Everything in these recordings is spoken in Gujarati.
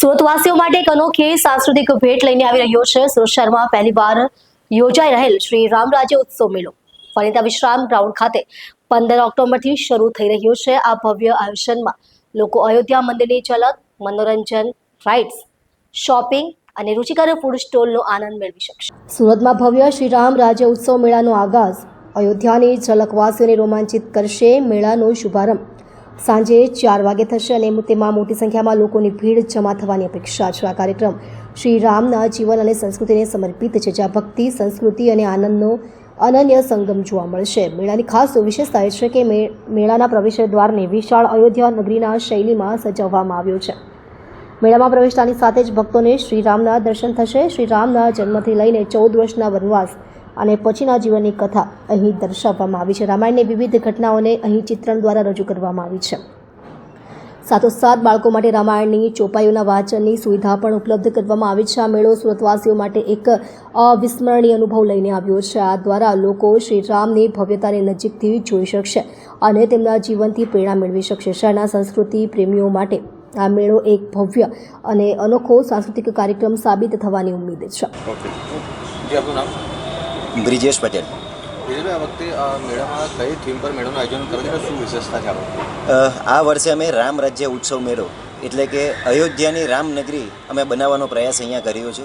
સુરતવાસીઓ માટે એક અનોખી સાંસ્કૃતિક ભેટ લઈને આવી રહ્યો છે. સુરત શહેરમાં પહેલીવાર યોજાઈ રહેલ શ્રી રામ રાજ્ય ઉત્સવ મેળો વનિતા વિશ્રામ ગ્રાઉન્ડ ખાતે પંદર ઓક્ટોબરથી શરૂ થઈ રહ્યો છે. આ ભવ્ય આયોજનમાં લોકો અયોધ્યા મંદિરની ઝલક, મનોરંજન રાઇડ્સ શોપિંગ અને રુચિકર ફૂડ સ્ટોલનો આનંદ મેળવી શકશે. સુરતમાં ભવ્ય શ્રી રામ રાજ્ય ઉત્સવ મેળાનો આગાઝ અયોધ્યાની ઝલકવાસીઓને રોમાંચિત કરશે. મેળાનો શુભારંભ સાંજે ચાર વાગે થશે અને તેમાં મોટી સંખ્યામાં લોકોની ભીડ જમા થવાની અપેક્ષા છે. આ કાર્યક્રમ શ્રી રામના જીવન અને સંસ્કૃતિને સમર્પિત છે, જ્યાં ભક્તિ, સંસ્કૃતિ અને આનંદનો અનન્ય સંગમ જોવા મળશે. મેળાની ખાસ વિશેષતા એ છે કે મેળાના પ્રવેશ દ્વારને વિશાળ અયોધ્યા નગરીના શૈલીમાં સજાવવામાં આવ્યો છે. મેળામાં પ્રવેશતાની સાથે જ ભક્તોને શ્રી રામના દર્શન થશે. શ્રી રામના જન્મથી લઈને ચૌદ વર્ષના વનવાસ અને પછીના જીવનની કથા અહીં દર્શાવવામાં આવી છે. રામાયણની વિવિધ ઘટનાઓને અહીં ચિત્રણ દ્વારા રજૂ કરવામાં આવી છે. સાથોસાથ બાળકો માટે રામાયણની ચોપાઈઓના વાંચનની સુવિધા પણ ઉપલબ્ધ કરવામાં આવી છે. આ મેળો સુરતવાસીઓ માટે એક અવિસ્મરણીય અનુભવ લઈને આવ્યો છે. આ દ્વારા લોકો શ્રી રામની ભવ્યતાને નજીકથી જોઈ શકશે અને તેમના જીવનથી પ્રેરણા મેળવી શકશે. શહેરના સંસ્કૃતિ પ્રેમીઓ માટે આ મેળો એક ભવ્ય અને અનોખો સાંસ્કૃતિક કાર્યક્રમ સાબિત થવાની ઉમ્મીદ છે. બ્રિજેશ પટેલ. આ વર્ષે અમે રામ રાજ્ય ઉત્સવ મેળો એટલે કે અયોધ્યાની રામનગરી અમે બનાવવાનો પ્રયાસ અહીંયા કર્યો છે.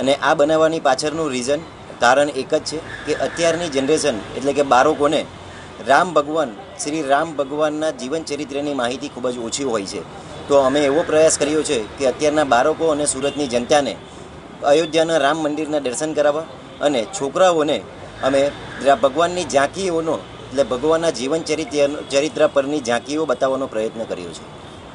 અને આ બનાવવાની પાછળનું રીઝન કારણ એક જ છે કે અત્યારની જનરેશન એટલે કે બાળકોને રામ ભગવાન શ્રી રામ ભગવાનના જીવન ચરિત્રની માહિતી ખૂબ જ ઓછી હોય છે. તો અમે એવો પ્રયાસ કર્યો છે કે અત્યારના બાળકો અને સુરતની જનતાને અયોધ્યાના રામ મંદિરના દર્શન કરાવવા અને છોકરાઓને અમે ભગવાનની ઝાંકીઓનો એટલે ભગવાનના જીવન ચરિત્ર ચરિત્ર પરની ઝાંકીઓ બતાવવાનો પ્રયત્ન કર્યો છે.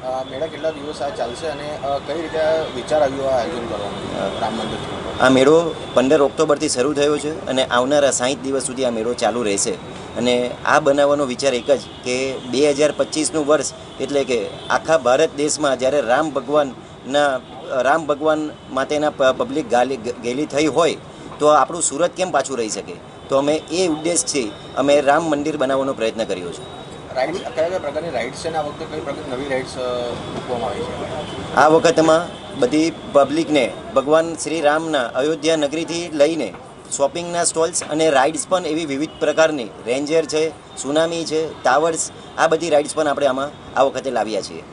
આ મેળા કેટલા દિવસ આ ચાલશે અને કઈ રીતે વિચાર આવ્યો આ આયોજન કરવાનું રામ મંદિર આ મેળો પંદર ઓક્ટોબરથી શરૂ થયો છે અને આવનારા સાહીઠ દિવસ સુધી આ મેળો ચાલુ રહેશે. અને આ બનાવવાનો વિચાર એક જ કે બે હજાર પચીસનું વર્ષ એટલે કે આખા ભારત દેશમાં જ્યારે રામ ભગવાનના રામ ભગવાન માટેના પબ્લિક ગાલી ગેલી થઈ હોય તો આપણું સુરત કેમ પાછું રહી શકે? તો અમે એ ઉદ્દેશથી અમે રામ મંદિર બનાવવાનો પ્રયત્ન કર્યો છે. રાઇડ્સ કયા કયા પ્રકારની રાઇડ્સ છે આ વખતે કઈ પ્રકારની નવી રાઇડ્સ મૂકવામાં આવી છે? આ વખતમાં બધી પબ્લિકને ભગવાન શ્રી રામના અયોધ્યા નગરીથી લઈને શોપિંગના સ્ટોલ્સ અને રાઇડ્સ પણ એવી વિવિધ પ્રકારની. રેન્જર છે સુનામી છે ટાવર્સ આ બધી રાઇડ્સ પણ આપણે આમાં આ વખતે લાવ્યા છીએ.